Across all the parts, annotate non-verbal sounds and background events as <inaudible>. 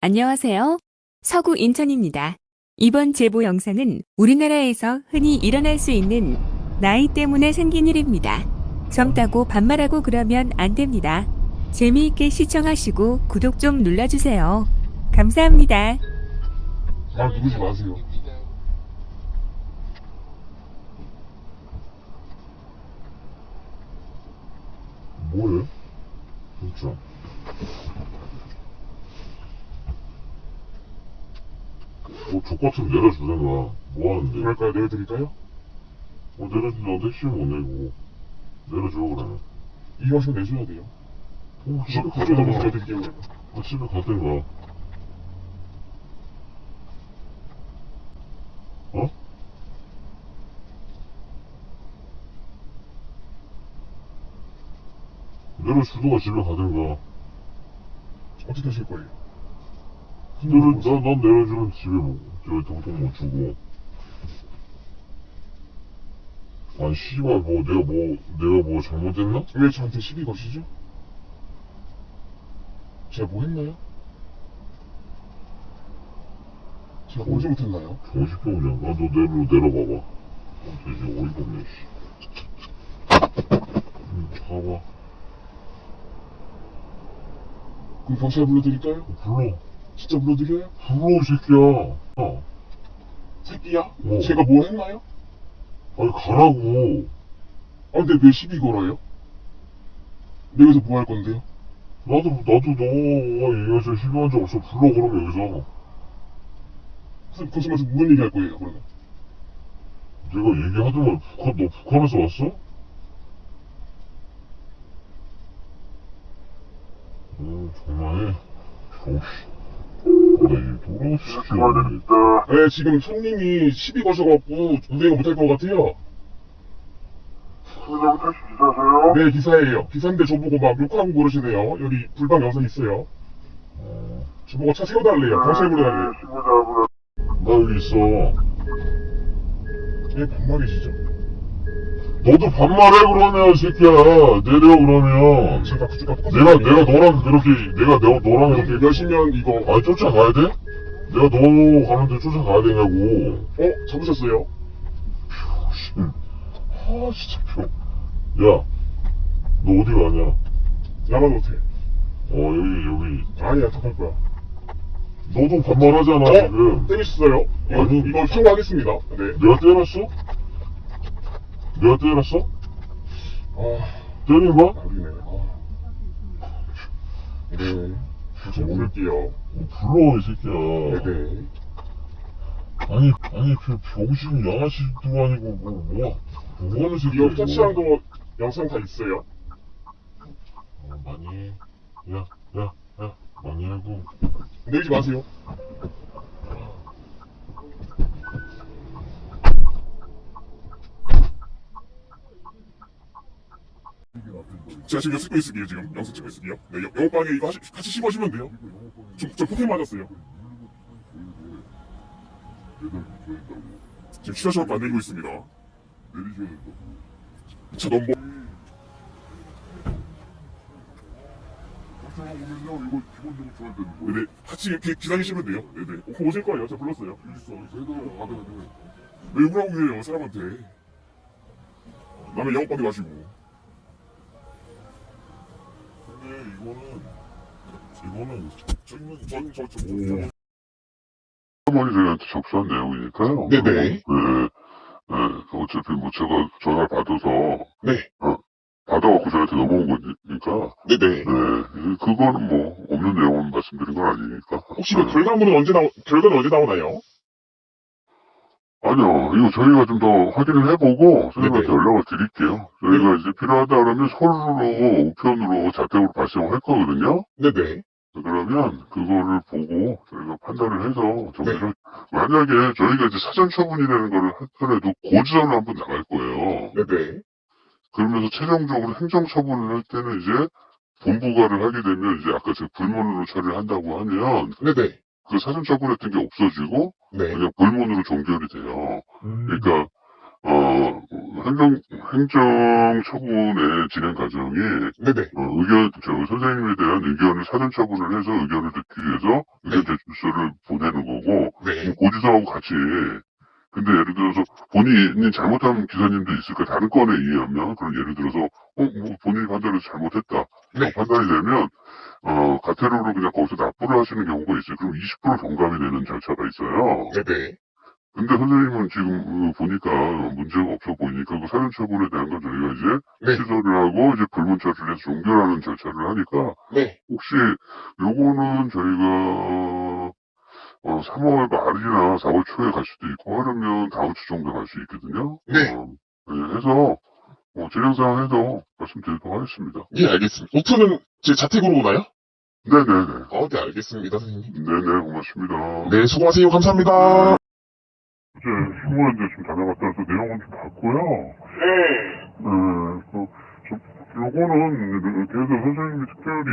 안녕하세요. 서구 인천입니다. 이번 제보 영상은 우리나라에서 흔히 일어날 수 있는 나이 때문에 생긴 일입니다. 젊다고 반말하고 그러면 안 됩니다. 재미있게 시청하시고 구독 좀 눌러주세요. 감사합니다. 말 누르지 마세요. 뭐해? 진짜. 뭐, 족같으면 내려주든가. 뭐 하는데? 그럴까요? 내려드릴까요? 뭐, 내려준다고 택시 못 내고. 내려줘, 그러면. 이거씩 내줘야 돼요. 어, 집에 가든가. 내려드릴게요. 그러면. 어, 집에 가든가. 어? 내려주든가 집에 가든가. 어떻게 하실 거예요? 내려, 난, 난 내려주면 집에 뭐, 저 도통 못 주고. 아니, 씨발, 뭐, 내가 뭐, 내가 뭐 잘못했나? 왜 저한테 시비 거시죠? 제가 뭐 했나요? 제가 뭐 잘못했나요? 정신병자인가? 너 내려, 내려봐봐. 어, 돼지 어이가 없네, 씨. 응, 가봐. 그럼 경찰 불러드릴까요? 불러. 진짜 불러드려요? 불러, 이 새끼야. 어. 새끼야? 어. 제가 뭐 했나요? 아니, 가라고. 아 근데 왜 시비 걸어요? 여기서 뭐 할 건데요? 나도, 나도 너가 얘기해서 실망한 적 없어. 불러, 그럼 여기서. 무슨 거기서 무슨 얘기 할 거예요 그러면? 내가 얘기하더만, 북한, 너 북한에서 왔어? 어, 정말, 병신. 나이 돌아온 새끼야. 네 지금 손님이 시비 거셔갖고 운행을 못할 것 같아요 택시 기사세요? 네 기사예요 기사인데 저보고 막 욕하고 그러시네요 여기 불방 영상 있어요 어. 저보고 차 세워달래요 경찰 불러달래요 나 여기 있어. 왜 반말이시죠? 너도 반말해 그러면 이 새끼야. 내려 그러면. 제가 그쪽가 내가 내가 너랑 그렇게 내가 내가 너랑 이렇게 몇이면 이거 아 쫓아가야 돼? 내가 너 가는데 쫓아가야 되냐고. 어? 잡으셨어요? 씨. 아 진짜 표. 야, 너 어디 가냐? 야마노테 어 여기 여기. 아니야 더갈 거야 너도 반말하잖아 어? 지금. 때리셨어요? 이거, 아니. 이거 청구하겠습니다 네 내가 때렸어? 내가 때렸어? 아... 때린 거야? 나리네 아... 네저 부를게요 어, 불러 이 새끼야. 네네 아니 아니 그 병신 양아치도 아니고 뭐 뭐야 뭐 하는 새끼야 이거 터치랑도 영상 다 있어요 어, 많이 해. 야, 야, 야, 많이 하고. 내리지 마세요 제가 지금 찍고 있을게요 지금 영상 찍고 있을게요. 네 영- 영업방에 이거 하시, 같이 씹어주면 돼요. 저, 저 폭행 맞았어요. 지금 휴대전화 만들고 있습니다. 차 넘버 네네 같이 이렇게 기다리시면 돼요. 네네. 어, 오실 거예요. 저 불렀어요. 왜 우라고 그래요 사람한테. 남의 영업방에 가시고 근데 이거는 이거는 저, 저, 저, 할머니 저희한테 접수한 내용이니까요. 네네. 네, 네, 어차피 뭐 제가 전화 를 받아서 네. 어, 받아갖고 저한테 넘어온 거니까. 네네 네, 그거는 뭐 없는 내용은 말씀드린 건 아니니까. 혹시 그 네. 결과물은 언제 나오, 결과는 언제 나오나요? 아니요, 이거 저희가 좀 더 확인을 해보고 선생님한테 네네. 연락을 드릴게요. 저희가 이제 필요하다 그러면 서류로 우편으로 자택으로 발송을 할 거거든요. 네네 그러면 그거를 보고 저희가 판단을 해서 네. 정리를 만약에 저희가 이제 사전 처분이라는 거를 하더라도 고지서를 한번 나갈 거예요. 네네 그러면서 최종적으로 행정 처분을 할 때는 이제 본부가를 하게 되면 이제 아까 제가 불문으로 처리를 한다고 하면 네네 그 사전 처분했던 게 없어지고 네 그냥 불문으로 종결이 돼요. 음. 그러니까 어, 행정, 행정 처분의 진행 과정이, 네네. 어, 의견, 저, 선생님에 대한 의견을 사전 처분을 해서 의견을 듣기 위해서 의견 제출서를 보내는 거고, 네. 고지서하고 같이, 근데 예를 들어서 본인이 잘못한 기사님도 있을 거예요. 다른 건에 의하면, 그런 예를 들어서, 어, 뭐 본인이 판단해서 잘못했다. 네. 판단이 되면, 어, 가태료로 그냥 거기서 납부를 하시는 경우가 있어요. 그럼 20% 경감이 되는 절차가 있어요. 네네. 근데 선생님은 지금 어, 보니까 문제가 없어 보이니까 그 사전 처분에 대한 건 저희가 이제 네. 취소를 하고 이제 불문 처리를 해서 종결하는 절차를 하니까 네. 혹시 요거는 저희가 어, 3월 말이나 4월 초에 갈 수도 있고 하려면 다음 주 정도 갈 수 있거든요. 네. 어, 네, 해서 어, 진행사항 해서 말씀드리도록 하겠습니다. 예, 알겠습니다. 오픈은 제 자택으로 오나요? 네네네. 어, 네, 알겠습니다, 선생님. 네네, 고맙습니다. 네, 수고하세요. 감사합니다. 이제 신문 이제 좀 다녀갔다 와서 내용은 좀 봤고요. 네. 네, 그, 저, 요거는, 그래서 선생님이 특별히,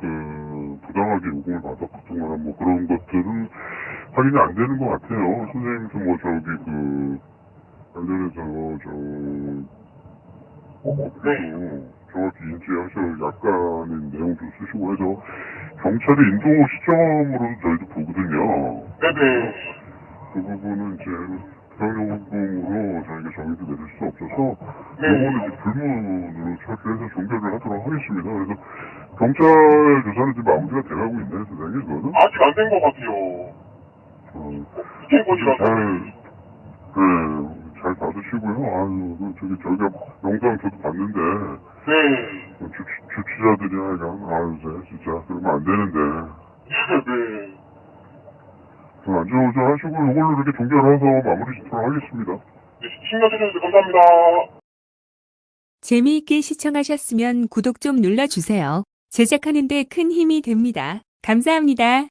그, 부당하게 요금을 받았거나, 뭐, 그런 것들은 확인이 안 되는 것 같아요. 선생님도 뭐, 저기, 그, 관련해서, 저, 어, 그래도 정확히 인지하셔, 약간의 내용 좀 쓰시고 해서, 경찰의 인도 시점으로도 저희도 보거든요. 네네. 그 부분은 이제 부당요금으로 저희가 정의도 내릴 수 없어서 네. 요거는 이제 불문으로 처리해서 종결을 하도록 하겠습니다. 그래서 경찰 조사는 지금 마무리가 돼가고 있나요, 선생님? 그거는? 아직 안 된 것 같아요. 어, 네, 잘 받으시고요. 아유, 그 저기 저희가 영상 저도 봤는데 네. 그 주, 주치자들이 하여간 아유, 쟤 진짜 그러면 안 되는데 <laughs> 네. 좀 안전운전 하시고 요걸로 이렇게 종결해서 마무리 짓도록 하겠습니다. 네, 신경 써주셔서 감사합니다. 재미있게 시청하셨으면 구독 좀 눌러주세요. 제작하는데 큰 힘이 됩니다. 감사합니다.